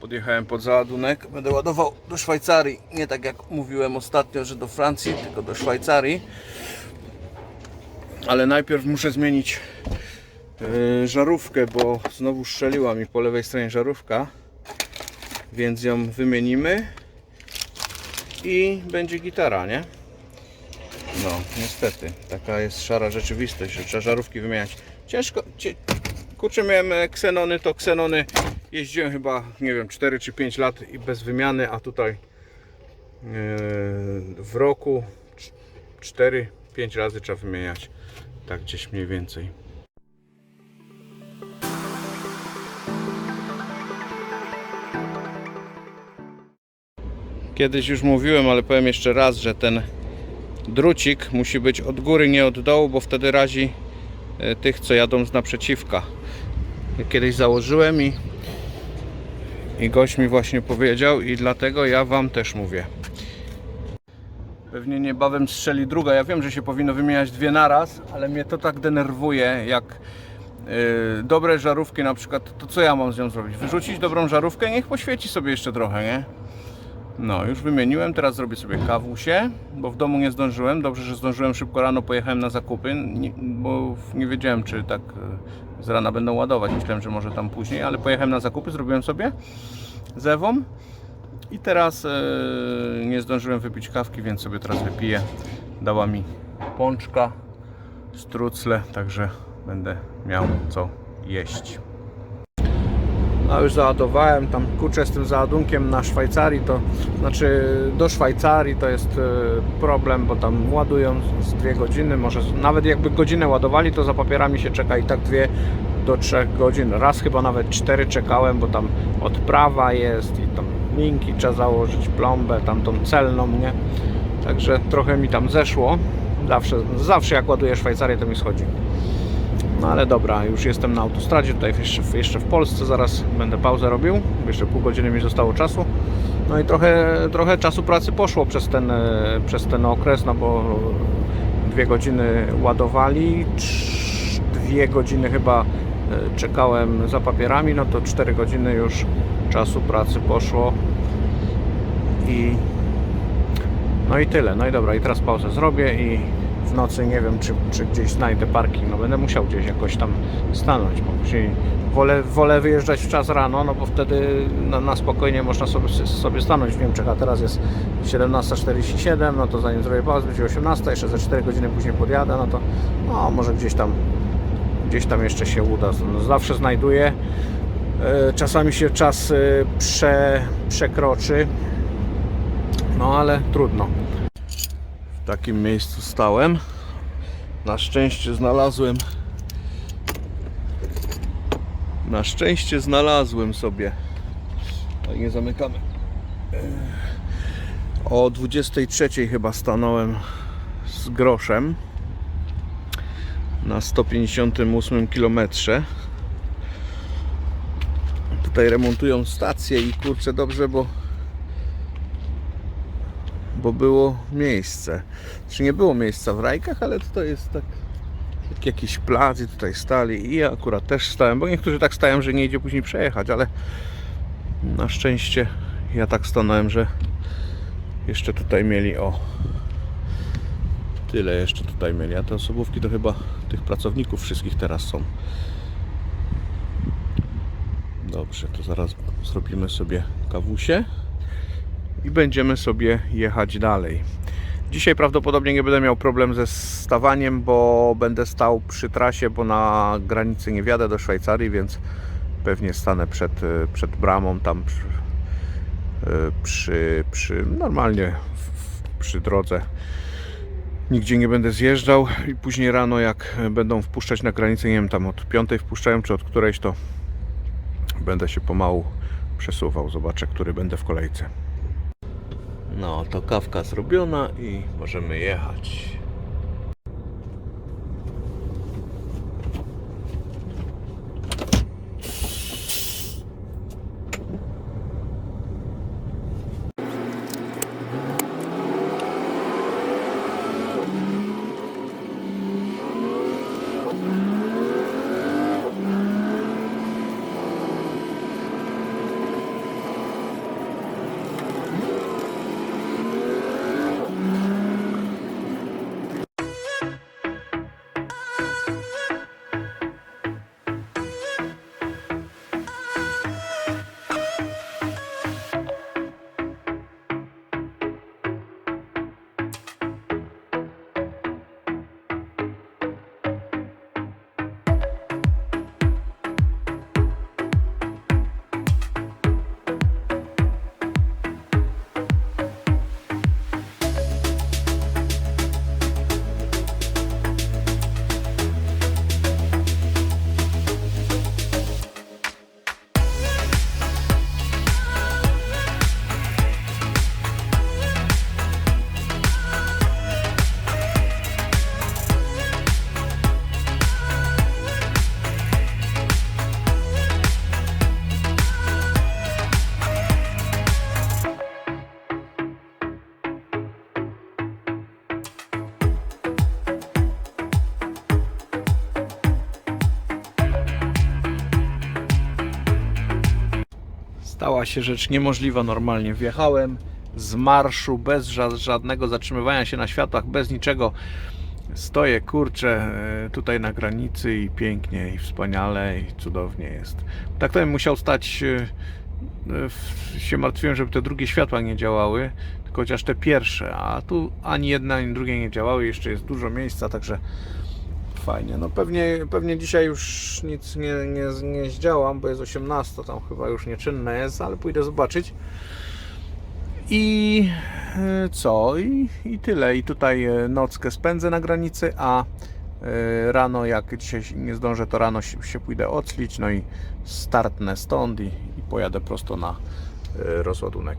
Podjechałem pod załadunek, będę ładował do Szwajcarii. Nie tak jak mówiłem ostatnio, że do Francji, tylko do Szwajcarii. Ale najpierw muszę zmienić yy, żarówkę, bo znowu strzeliła mi po lewej stronie żarówka. Więc ją wymienimy i będzie gitara, nie? No, niestety, taka jest szara rzeczywistość, że trzeba żarówki wymieniać. Ciężko, kurczę, miałem e, ksenony, to ksenony jeździłem chyba, nie wiem, 4 czy 5 lat i bez wymiany, a tutaj yy, w roku 4-5 razy trzeba wymieniać, tak gdzieś mniej więcej. Kiedyś już mówiłem, ale powiem jeszcze raz, że ten drucik musi być od góry, nie od dołu, bo wtedy razi e, tych, co jadą z naprzeciwka. Kiedyś założyłem i, i gość mi właśnie powiedział i dlatego ja Wam też mówię. Pewnie niebawem strzeli druga. Ja wiem, że się powinno wymieniać dwie naraz, ale mnie to tak denerwuje, jak yy, dobre żarówki na przykład, to co ja mam z nią zrobić? Wyrzucić dobrą żarówkę, niech poświeci sobie jeszcze trochę, nie? No, już wymieniłem, teraz zrobię sobie kawusie, bo w domu nie zdążyłem. Dobrze, że zdążyłem szybko rano, pojechałem na zakupy, nie, bo nie wiedziałem, czy tak e, z rana będą ładować. Myślałem, że może tam później, ale pojechałem na zakupy, zrobiłem sobie z Ewą i teraz e, nie zdążyłem wypić kawki, więc sobie teraz wypiję. Dała mi pączka, strucle, także będę miał co jeść. A już załadowałem tam kurczę z tym załadunkiem na Szwajcarii, to znaczy do Szwajcarii to jest e, problem, bo tam ładują z dwie godziny, może nawet jakby godzinę ładowali, to za papierami się czeka i tak dwie do trzech godzin. Raz chyba nawet cztery czekałem, bo tam odprawa jest i tam linki trzeba założyć, plombę, tam tą celną, nie? Także trochę mi tam zeszło. Zawsze, zawsze jak ładuję Szwajcarię to mi schodzi. No ale dobra, już jestem na autostradzie, tutaj jeszcze, jeszcze w Polsce, zaraz będę pauzę robił, jeszcze pół godziny mi zostało czasu. No i trochę, trochę czasu pracy poszło przez ten, e, przez ten okres, no bo dwie godziny ładowali, dwie godziny chyba e, czekałem za papierami, no to cztery godziny już czasu pracy poszło i no i tyle. No i dobra, i teraz pauzę zrobię i w nocy nie wiem, czy, czy gdzieś znajdę parking. No będę musiał gdzieś jakoś tam stanąć, bo później wolę, wolę wyjeżdżać w czas rano, no bo wtedy na, na spokojnie można sobie, sobie stanąć w Niemczech, a teraz jest 17.47, no to zanim zrobię pauzę, będzie 18, jeszcze za 4 godziny później podjadę, no to no, może gdzieś tam gdzieś tam jeszcze się uda. No, zawsze znajduję. E, Czasami się czas e, prze, przekroczy, no ale trudno. Takim miejscu stałem. Na szczęście znalazłem. Na szczęście znalazłem sobie. Ale nie zamykamy. O 23 chyba stanąłem z groszem na 158 km. Tutaj remontują stację i kurczę dobrze, bo bo było miejsce. Znaczy nie było miejsca w rajkach, ale to jest tak jak jakiś plac i tutaj stali i ja akurat też stałem, bo niektórzy tak stają, że nie idzie później przejechać, ale na szczęście ja tak stanąłem, że jeszcze tutaj mieli o tyle jeszcze tutaj mieli, a te osobówki to chyba tych pracowników wszystkich teraz są. Dobrze, to zaraz zrobimy sobie kawusie i będziemy sobie jechać dalej. Dzisiaj prawdopodobnie nie będę miał problem ze stawaniem, bo będę stał przy trasie, bo na granicy nie wjadę do Szwajcarii, więc pewnie stanę przed, y, przed bramą tam przy, y, przy, przy normalnie przy drodze. Nigdzie nie będę zjeżdżał i później rano jak będą wpuszczać na granicę, nie wiem tam od piątej wpuszczają czy od którejś, to będę się pomału przesuwał. Zobaczę, który będę w kolejce. No, to kawka zrobiona i możemy jechać. Się rzecz niemożliwa normalnie. Wjechałem z marszu bez ża- żadnego zatrzymywania się na światłach, bez niczego. Stoję, kurczę, e, tutaj na granicy i pięknie, i wspaniale, i cudownie jest. Tak to bym musiał stać, e, e, się martwiłem, żeby te drugie światła nie działały, tylko chociaż te pierwsze, a tu ani jedna, ani drugie nie działały, jeszcze jest dużo miejsca, także fajnie. No pewnie, pewnie dzisiaj już nic nie, nie, nie zdziałam, bo jest 18, tam chyba już nieczynne jest, ale pójdę zobaczyć. I e, co? I, I tyle. I tutaj e, nockę spędzę na granicy, a e, rano, jak dzisiaj nie zdążę, to rano się, się pójdę oclić, no i startnę stąd i, i pojadę prosto na rozładunek.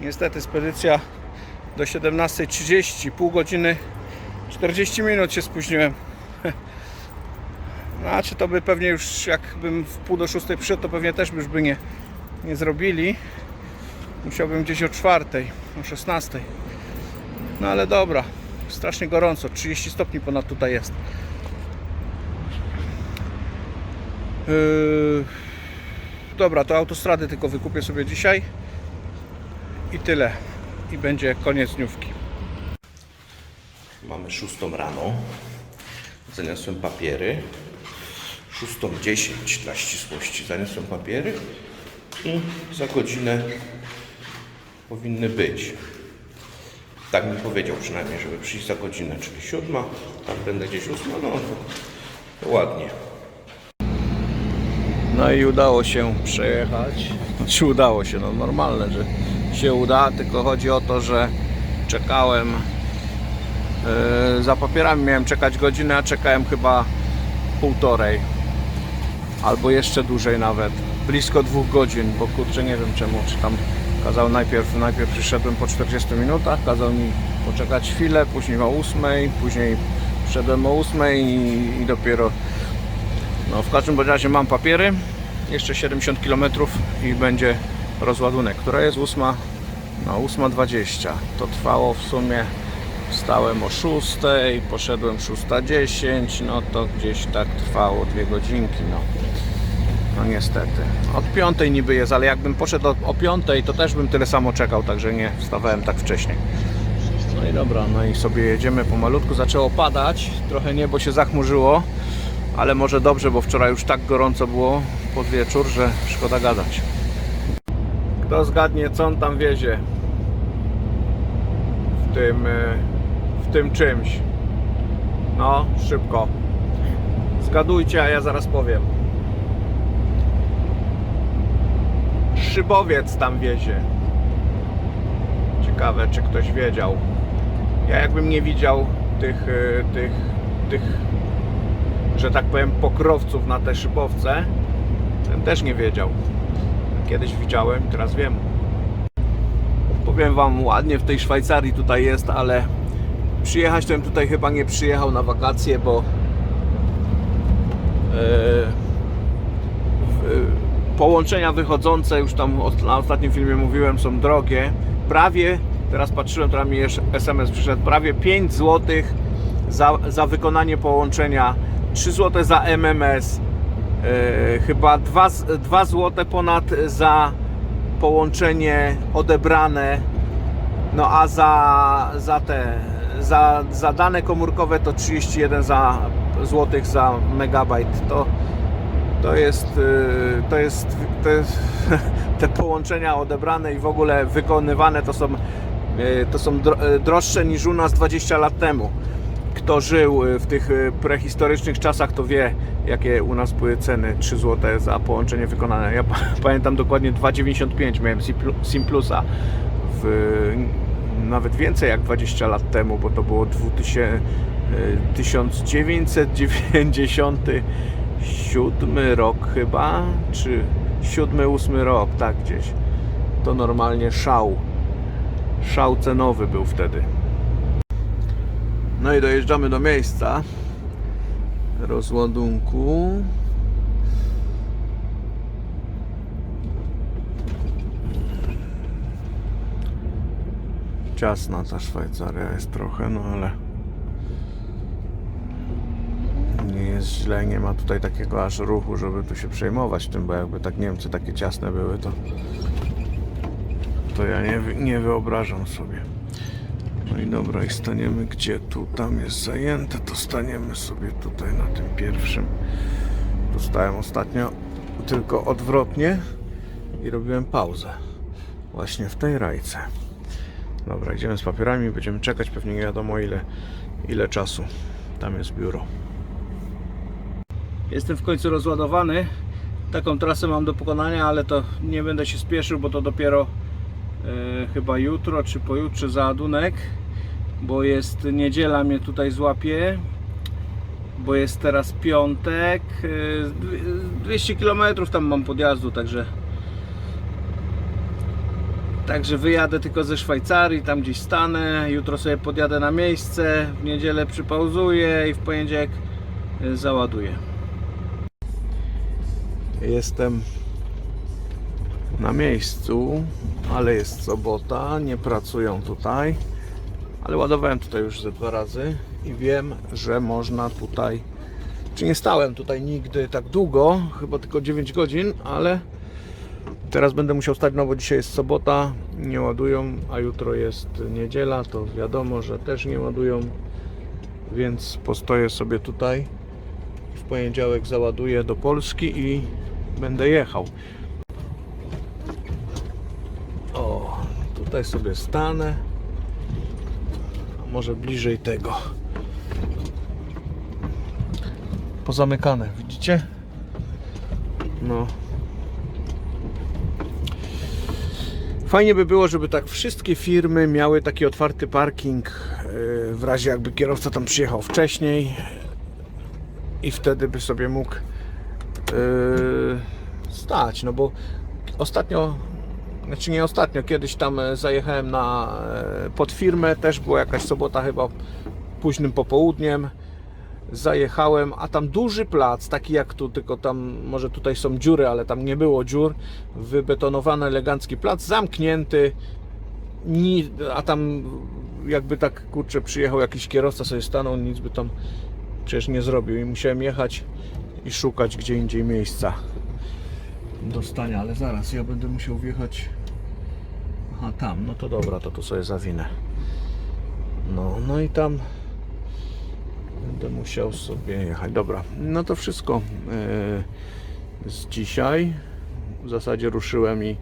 Niestety spedycja do 17.30, pół godziny, 40 minut się spóźniłem. Znaczy to by pewnie już jakbym w pół do szóstej przyszedł, to pewnie też już by nie, nie zrobili. Musiałbym gdzieś o czwartej, o 16. No ale dobra, strasznie gorąco, 30 stopni ponad tutaj jest. Yy, Dobra, to autostrady tylko wykupię sobie dzisiaj i tyle. I będzie koniec dniówki. Mamy szóstą rano. Zaniosłem papiery. Szóstą dziesięć dla ścisłości. Zaniosłem papiery i za godzinę powinny być. Tak mi powiedział przynajmniej, żeby przyjść za godzinę, czyli siódma. Tam będę gdzieś ósma, no to, ładnie. No i udało się przejechać. Znaczy udało się, no normalne, że się uda, tylko chodzi o to, że czekałem za papierami miałem czekać godzinę, a czekałem chyba półtorej. Albo jeszcze dłużej nawet, blisko dwóch godzin, bo kurczę nie wiem czemu, czy tam kazał najpierw, najpierw przyszedłem po 40 minutach, kazał mi poczekać chwilę, później o 8, później przyszedłem o 8 i, i dopiero. No w każdym razie mam papiery, jeszcze 70 km i będzie rozładunek, która jest 8, no 8.20. To trwało w sumie, wstałem o 6, poszedłem 6.10, no to gdzieś tak trwało 2 godzinki, no. No niestety. Od 5 niby jest, ale jakbym poszedł o, o 5, to też bym tyle samo czekał, także nie wstawałem tak wcześnie. No i dobra, no i sobie jedziemy pomalutku. Zaczęło padać, trochę niebo się zachmurzyło, ale może dobrze, bo wczoraj już tak gorąco było pod wieczór, że szkoda gadać. Kto zgadnie, co on tam wiezie w tym, e, w tym czymś? No, szybko. Zgadujcie, a ja zaraz powiem. Szybowiec tam wiezie. Ciekawe, czy ktoś wiedział. Ja jakbym nie widział tych, e, tych, tych, że tak powiem, pokrowców na te szybowce, ten też nie wiedział. Kiedyś widziałem, teraz wiem. Powiem Wam, ładnie w tej Szwajcarii tutaj jest, ale przyjechać to bym tutaj chyba nie przyjechał na wakacje, bo e, w- połączenia wychodzące, już tam na ostatnim filmie mówiłem, są drogie. Prawie, teraz patrzyłem, teraz mi jeszcze SMS przyszedł, prawie 5 zł za, za wykonanie połączenia, 3 zł za MMS, e, chyba 2, 2 zł ponad za połączenie odebrane, no a za, za te, za, za dane komórkowe to 31 za, złotych za megabajt. To, to jest, y, to jest, to jest te połączenia odebrane i w ogóle wykonywane to są, y, to są y, droższe niż u nas 20 lat temu. Kto żył w tych prehistorycznych czasach, to wie, jakie u nas były ceny 3 zł za połączenie wykonane. Ja pa- pamiętam dokładnie 2,95 miałem Simplu- Simplusa w, nawet więcej jak 20 lat temu, bo to było 2000, y, 1997 rok chyba, czy 7-8 rok, tak gdzieś. To normalnie szał. Szał cenowy był wtedy. No i dojeżdżamy do miejsca rozładunku. Ciasna ta Szwajcaria jest trochę, no ale nie jest źle, nie ma tutaj takiego aż ruchu, żeby tu się przejmować tym, bo jakby tak Niemcy takie ciasne były, to to ja nie, nie wyobrażam sobie. No i dobra, i staniemy gdzie tu, tam jest zajęte, to staniemy sobie tutaj na tym pierwszym. Tu stałem ostatnio tylko odwrotnie i robiłem pauzę. Właśnie w tej rajce. Dobra, idziemy z papierami, będziemy czekać, pewnie nie wiadomo ile, ile czasu. Tam jest biuro. Jestem w końcu rozładowany. Taką trasę mam do pokonania, ale to nie będę się spieszył, bo to dopiero e, chyba jutro czy pojutrze załadunek, bo jest niedziela mnie tutaj złapie, bo jest teraz piątek. e, dwie- 200 km tam mam podjazdu, także Także wyjadę tylko ze Szwajcarii, tam gdzieś stanę, jutro sobie podjadę na miejsce, w niedzielę przypauzuję i w poniedziałek e, załaduję. Jestem na miejscu, ale jest sobota, nie pracują tutaj, ale ładowałem tutaj już ze dwa razy i wiem, że można tutaj, czy nie stałem tutaj nigdy tak długo, chyba tylko 9 godzin, ale Teraz będę musiał stać, no bo dzisiaj jest sobota, nie ładują, a jutro jest niedziela, to wiadomo, że też nie ładują, więc postoję sobie tutaj. W poniedziałek załaduję do Polski i będę jechał. O, tutaj sobie stanę. Może bliżej tego. Pozamykane, widzicie? No, Fajnie by było, żeby tak wszystkie firmy miały taki otwarty parking yy, w razie jakby kierowca tam przyjechał wcześniej i wtedy by sobie mógł yy, stać, no bo ostatnio znaczy nie ostatnio, kiedyś tam e, zajechałem na e, pod firmę, też była jakaś sobota chyba późnym popołudniem zajechałem, a tam duży plac, taki jak tu, tylko tam może tutaj są dziury, ale tam nie było dziur. Wybetonowany elegancki plac, zamknięty. Ni, a tam jakby tak kurczę przyjechał jakiś kierowca sobie stanął, nic by tam przecież nie zrobił i musiałem jechać i szukać gdzie indziej miejsca do stania, ale zaraz ja będę musiał wjechać aha tam, no to dobra, to tu sobie zawinę no, no i tam Będę musiał sobie jechać. Dobra, no to wszystko e, z dzisiaj. W zasadzie ruszyłem i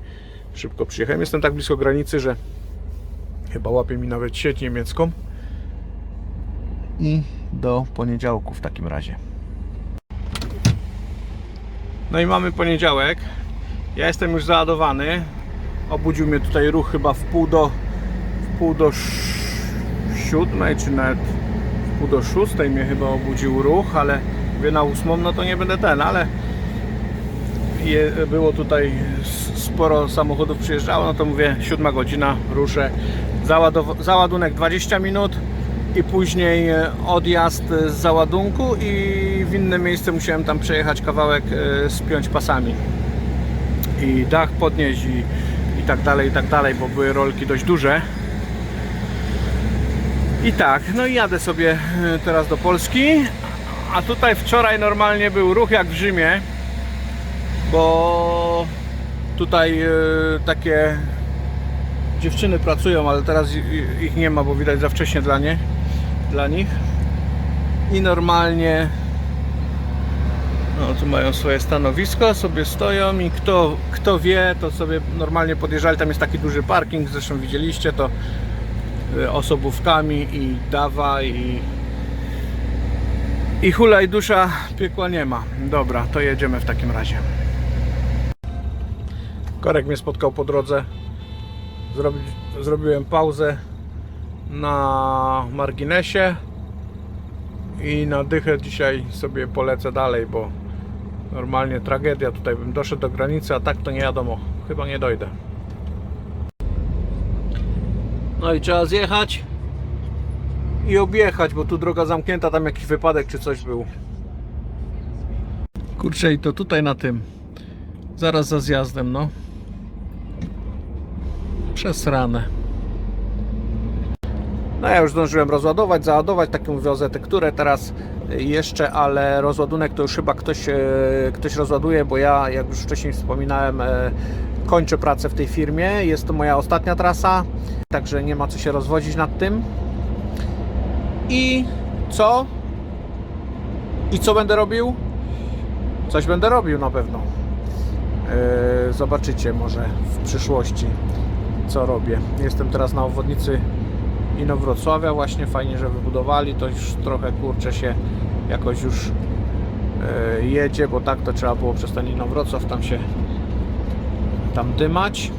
szybko przyjechałem. Jestem tak blisko granicy, że chyba łapie mi nawet sieć niemiecką. I do poniedziałku w takim razie. No i mamy poniedziałek. Ja jestem już załadowany. Obudził mnie tutaj ruch chyba w pół do w pół do siódmej, czy nawet pół do szóstej mnie chyba obudził ruch, ale mówię na ósmą, no to nie będę ten, ale je, było tutaj sporo samochodów przyjeżdżało, no to mówię siódma godzina, ruszę. Załadow- załadunek 20 minut i później e, odjazd e, z załadunku i w inne miejsce musiałem tam przejechać kawałek, e, spiąć pasami i dach podnieść i, i tak dalej, i tak dalej, bo były rolki dość duże. I tak, no i jadę sobie e, teraz do Polski. A tutaj wczoraj normalnie był ruch jak w Rzymie, bo tutaj e, takie dziewczyny pracują, ale teraz ich nie ma, bo widać za wcześnie dla, nie, dla nich. I normalnie no tu mają swoje stanowisko, sobie stoją i kto, kto wie, to sobie normalnie podjeżdżali. Tam jest taki duży parking, zresztą widzieliście to osobówkami i dawa i i dusza piekła nie ma. Dobra, to jedziemy w takim razie. Korek mnie spotkał po drodze. Zrobi, zrobiłem pauzę na marginesie i na dychę dzisiaj sobie polecę dalej, bo normalnie tragedia. Tutaj bym doszedł do granicy, a tak to nie wiadomo. Chyba nie dojdę. No i trzeba zjechać i objechać, bo tu droga zamknięta, tam jakiś wypadek czy coś był. Kurczę, i to tutaj na tym, zaraz za zjazdem, no. Przesrane. No ja już zdążyłem rozładować, załadować taką wiozę tekturę, teraz jeszcze, ale rozładunek to już chyba ktoś, e, ktoś rozładuje, bo ja, jak już wcześniej wspominałem, e, kończę pracę w tej firmie. Jest to moja ostatnia trasa, także nie ma co się rozwodzić nad tym. I co? I co będę robił? Coś będę robił na pewno. E, Zobaczycie może w przyszłości, co robię. Jestem teraz na obwodnicy Inowrocławia. Właśnie fajnie, że wybudowali. To już trochę kurczę się jakoś już e, jedzie, bo tak to trzeba było przez ten Inowrocław tam się tam dymać.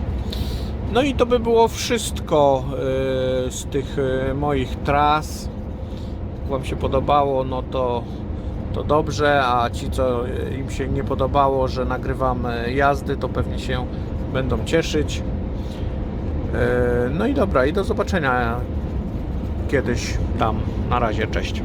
No i to by było wszystko e, z tych e, moich tras. Jak Wam się podobało, no to, to dobrze, a ci, co e, im się nie podobało, że nagrywam jazdy, to pewnie się będą cieszyć. No i dobra, i do zobaczenia kiedyś tam. Na razie, cześć.